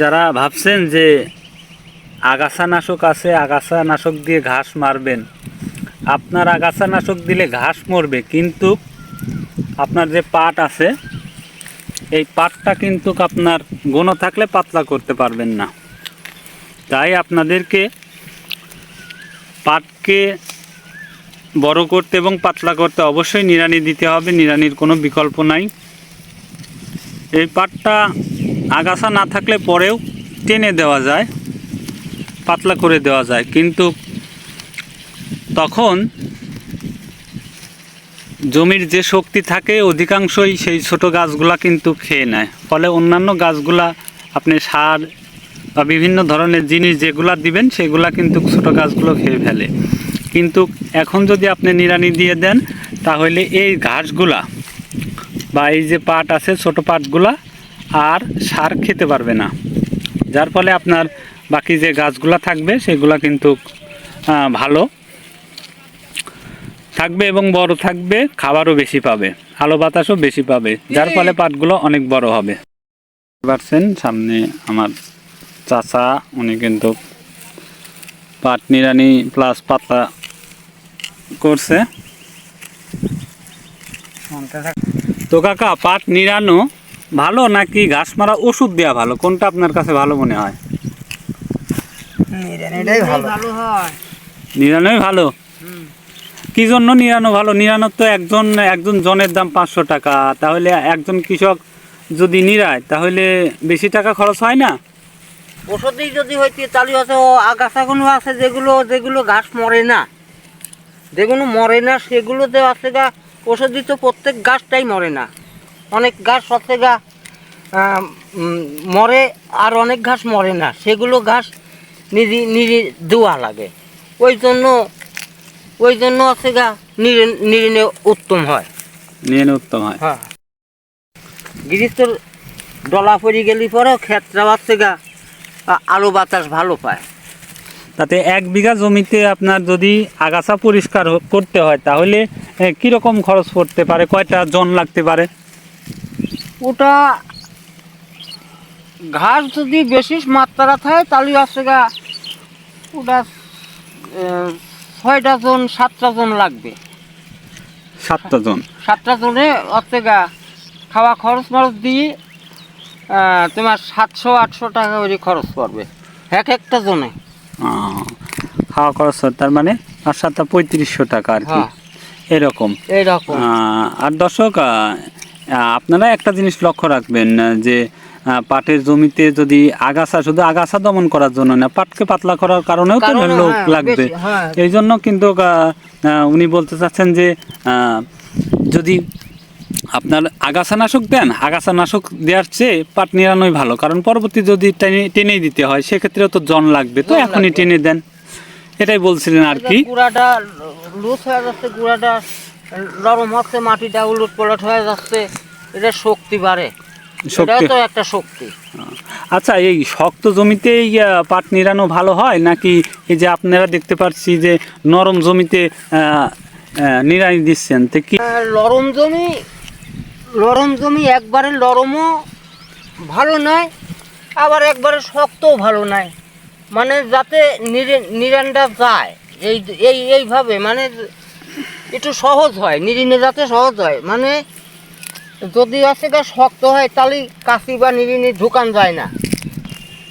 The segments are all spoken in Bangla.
যারা ভাবছেন যে আগাছা নাশক আছে আগাছা নাশক দিয়ে ঘাস মারবেন, আপনার আগাছা নাশক দিলে ঘাস মরবে, কিন্তু আপনার যে পাট আছে, এই পাটটা কিন্তু আপনার ঘন থাকলে পাতলা করতে পারবেন না। তাই আপনাদেরকে পাটকে বড় করতে এবং পাতলা করতে অবশ্যই নিড়ানি দিতে হবে, নিড়ানির কোনো বিকল্প নাই। এই পাটটা আগাছা না থাকলে পরেও টেনে দেওয়া যায়, পাতলা করে দেওয়া যায়। কিন্তু তখন জমির যে শক্তি থাকে অধিকাংশই সেই ছোট গাছগুলা কিন্তু খেয়ে নেয়। ফলে অন্যান্য গাছগুলা আপনি সার বা বিভিন্ন ধরনের জিনিস যেগুলা দিবেন, সেগুলা কিন্তু ছোট গাছগুলো খেয়ে ফেলে। কিন্তু এখন যদি আপনি নিড়ানি দিয়ে দেন, তাহলে এই ঘাসগুলা বা এই যে পাট আছে, ছোট পাটগুলা আর সার খেতে পারবে না। যার ফলে আপনার বাকি যে গাছগুলা থাকবে সেগুলা কিন্তু ভালো থাকবে এবং বড় থাকবে খাবারও বেশি পাবে আলো বাতাসও বেশি পাবে যার ফলে পাটগুলো অনেক বড় হবে। পারছেন সামনে আমার চাচা উনি কিন্তু পাট নিরানি প্লাস পাতলা করছে। তো কাকা পাট নিরানো ভালো নাকি ঘাস মারা ওষুধ দেওয়া ভালো? কোনটা আপনার কাছে ভালো মনে হয়? এটাই ভালো। ভালো হয়। নিরানোই ভালো? কি জন্য নিরানো ভালো? নিরানোর তো একজন একজন জনের দাম পাঁচশো টাকা। তাহলে একজন কৃষক যদি নিরায় তাহলে বেশি টাকা খরচ হয় না? ওষুধই যদি হইতে চালু আছে ও আগাছাগুলো আছে যেগুলো যেগুলো ঘাস মরে না। যেগুলো মরে না সেগুলোতে আছে গা ওষুধই তো প্রত্যেক গাছটাই মরে না। অনেক গাছ আছে গা মরে আর অনেক ঘাস মরে না। সেগুলো ঘাস নিজে নিজে দেওয়া লাগে। ওই জন্য ওই জন্য আছে গা নিরে নিরিনে উত্তম হয়। নিরানো উত্তম হয়। হ্যাঁ। গৃহস্থর ডলা পড়ে গেলে পরেও ক্ষেত্রা আছে গা আলো বাতাস ভালো পায়। তাতে এক বিঘা জমিতে আপনার যদি আগাছা পরিষ্কার করতে হয় তাহলে কীরকম খরচ পড়তে পারে? কয়টা জন লাগতে পারে? ওটা ঘাস যদি বেশি মাত্রা থাকে তাহলে আছে গা ওটা ছয়টা জন সাতটা জন লাগবে। সাতটা জন? সাতটা জনে হচ্ছে গা খাওয়া খরচ মরচ দিয়ে তোমার সাতশো আটশো টাকা করে খরচ পড়বে এক একটা জনে। খাওয়া খরচ তার মানে আর সাতটা পঁয়ত্রিশশো টাকা আর কি। হ্যাঁ। এরকম। এইরকম। আর দর্শক আপনারা একটা জিনিস লক্ষ্য রাখবেন যে পাটের জমিতে যদি আগাছা শুধু আগাছা দমন করার জন্য না পাটকে পাতলা করার কারণেও তো লোক হ্যাঁ, লাগবে। হ্যাঁ। এই জন্য কিন্তু উনি বলতে চাচ্ছেন যে যদি আপনার আগাছানাশক দেন আগাছানাশক দেওয়ার চেয়ে পাট নিরানোই ভালো কারণ পরবর্তী যদি টেনে টেনেই দিতে হয় সেক্ষেত্রেও তো জন লাগবে। তো এখনই টেনে দেন। এটাই বলছিলেন আর কি। গুড়াটা লুজ হয়ে যাচ্ছে গুড়াটা নরম হচ্ছে মাটিটা উলট পালট হয়ে যাচ্ছে এটা শক্তি বাড়ে। এটাও তো একটা শক্তি। আচ্ছা এই শক্ত জমিতেই পাট নিরানো ভালো হয়? নাকি এই যে আপনারা দেখতে পাচ্ছি যে নরম জমিতে নিড়ানি দিচ্ছেন তো কি লরম জমি লরম জমি একবারে লরমও ভালো নয় আবার একবারে শক্তও ভালো নয়। মানে যাতে নিরে- নিরানটা যায় এই এই এইভাবে মানে একটু সহজ হয় নিরিনে যাতে সহজ হয়। মানে যদি আছে গা শক্ত হয় তাহলে কাশি বা নিরিনে ঢুকান যায় না।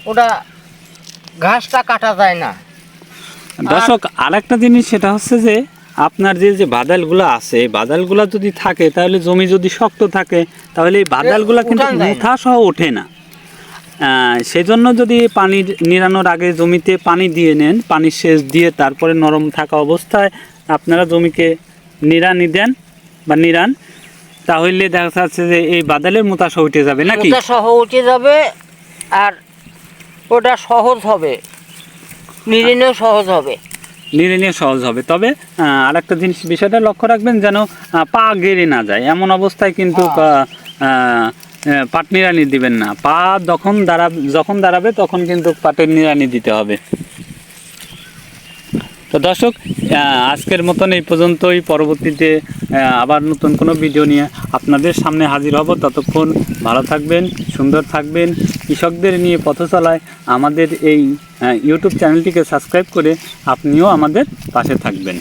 ওটা ঘাসটা কাটা যায় না। দর্শক আরেকটা জিনিস সেটা হচ্ছে যে আপনার যে যে বাদালগুলো আছে বাদালগুলো যদি থাকে তাহলে জমি যদি শক্ত থাকে তাহলে এই বাদালগুলো কিন্তু। মুথা সহ ওঠে না। আহ, সেজন্য যদি পানি নিরানোর আগে জমিতে পানি দিয়ে নেন পানি সেচ দিয়ে তারপরে নরম থাকা অবস্থায় আপনারা জমিকে নিরানি দেন বা নিরান তাহলে দেখা যাচ্ছে যে এই বাদালের মোতাসা উঠে যাবে নাকি? সহ উঠে যাবে আর ওটা সহজ হবে। নিরিনেও সহজ হবে। নিড়ে সহজ হবে। তবে আর একটা জিনিস বিষয়টা লক্ষ্য রাখবেন যেন পা গেড়ে না যায়। এমন অবস্থায় কিন্তু হ্যাঁ। পাট নিড়ানি দিবেন না। পা যখন দাঁড়াবে যখন দাঁড়াবে তখন কিন্তু পাটের নিড়ানি দিতে হবে। তো দর্শক আজকের মতন এই পর্যন্তই। পরবর্তীতে আবার নতুন কোনো ভিডিও নিয়ে আপনাদের সামনে হাজির হব। ততক্ষণ ভালো থাকবেন, সুন্দর থাকবেন। কৃষকদের নিয়ে পথ চলায় আমাদের এই ইউটিউব চ্যানেলটিকে সাবস্ক্রাইব করে আপনিও আমাদের পাশে থাকবেন।